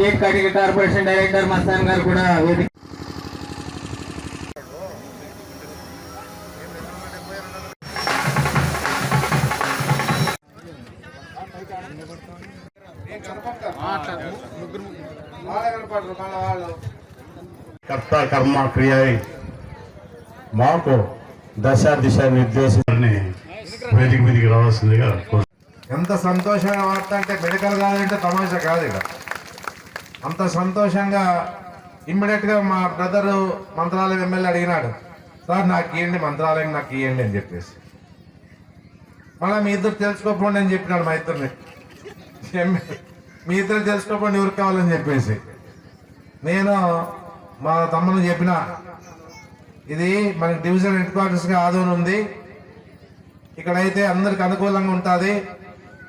Cake cutting corporation director Mastan గారు కూడా వేదిక కర్త కర్మ క్రియ మాకు దశ దిశ నిర్దేశాన్ని వేదిక మీదకి రావాల్సిందిగా ఎంత సంతోషమైన వార్త అంటే మెడికల్ కాదంటే తమాషా కాదు ఇక్కడ అంత సంతోషంగా ఇమ్మీడియట్గా మా బ్రదర్ మంత్రాలయం ఎమ్మెల్యే అడిగినాడు సార్ నాకు ఇవ్వండి మంత్రాలయం నాకు ఇవ్వండి అని చెప్పేసి. మళ్ళీ మీ ఇద్దరు తెలుసుకోపోండి అని చెప్పినాడు మా ఇద్దరిని. మీ ఇద్దరు తెలుసుకోపోండి ఎవరికి కావాలని చెప్పేసి. నేను మా తమ్ముని చెప్పిన ఇది మనకి డివిజన్ హెడ్ క్వార్టర్స్గా ఆదోని ఉంది. ఇక్కడైతే అందరికి అనుకూలంగా ఉంటుంది.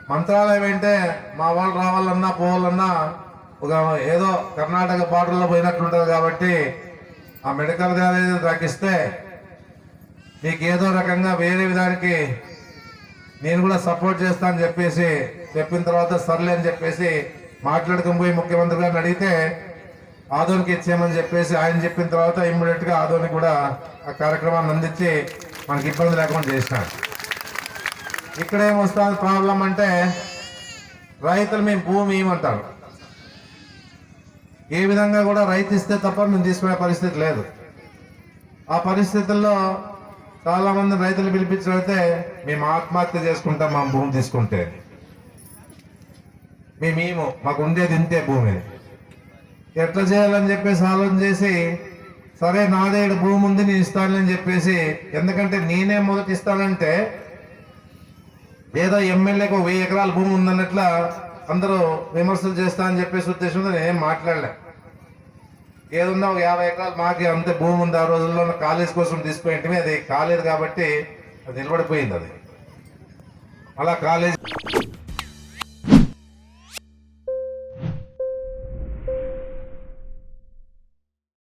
మంత్రాలయం అంటే మా వాళ్ళు రావాలన్నా పోవాలన్నా ఒక ఏదో కర్ణాటక బార్డర్లో పోయినట్లుంటుంది కాబట్టి ఆ మెడికల్ కాలేజ్ తగ్గిస్తే మీకు ఏదో రకంగా వేరే విధానికి నేను కూడా సపోర్ట్ చేస్తా అని చెప్పేసి చెప్పిన తర్వాత సర్లే అని చెప్పేసి మాట్లాడుకుని పోయి ముఖ్యమంత్రి గారిని అడిగితే ఆదోనికి ఇచ్చేయమని చెప్పేసి ఆయన చెప్పిన తర్వాత ఇమ్మీడియట్గా ఆదోనికి కూడా ఆ కార్యక్రమాన్ని అందించి మనకి ఇబ్బంది లేకుండా చేసినాడు ఇక్కడ ఏమొస్తుంది ప్రాబ్లం అంటే రైతులు మేము భూమి ఏమంటారు? ఏ విధంగా కూడా రైతు ఇస్తే తప్ప మేము తీసుకునే పరిస్థితి లేదు. ఆ పరిస్థితుల్లో చాలామంది రైతులు పిలిపించడితే మేము ఆత్మహత్య చేసుకుంటాం మా భూమి తీసుకుంటే. మేమేమో మాకు ఉండేది ఇంతే భూమిని ఎట్లా చేయాలని చెప్పేసి ఆలోచన చేసి సరే నాదేడు భూమి ఉంది నేను ఇస్తానని చెప్పేసి ఎందుకంటే నేనే మొదటి ఇస్తానంటే ఏదో ఎమ్మెల్యేకి ఒక వెయ్యి ఎకరాల భూమి ఉందన్నట్ల అందరూ విమర్శలు చేస్తా అని చెప్పేసి ఉద్దేశంతో నేనేం మాట్లాడలే. ఏదున్నా ఒక యాభై ఎకరాలు మాకు అంతే భూమి ఉంది ఆ రోజుల్లో కాలేజ్ కోసం తీసుకుపోయింటే అది కాలేదు కాబట్టి అది నిలబడిపోయింది అది. అలా కాలేజ్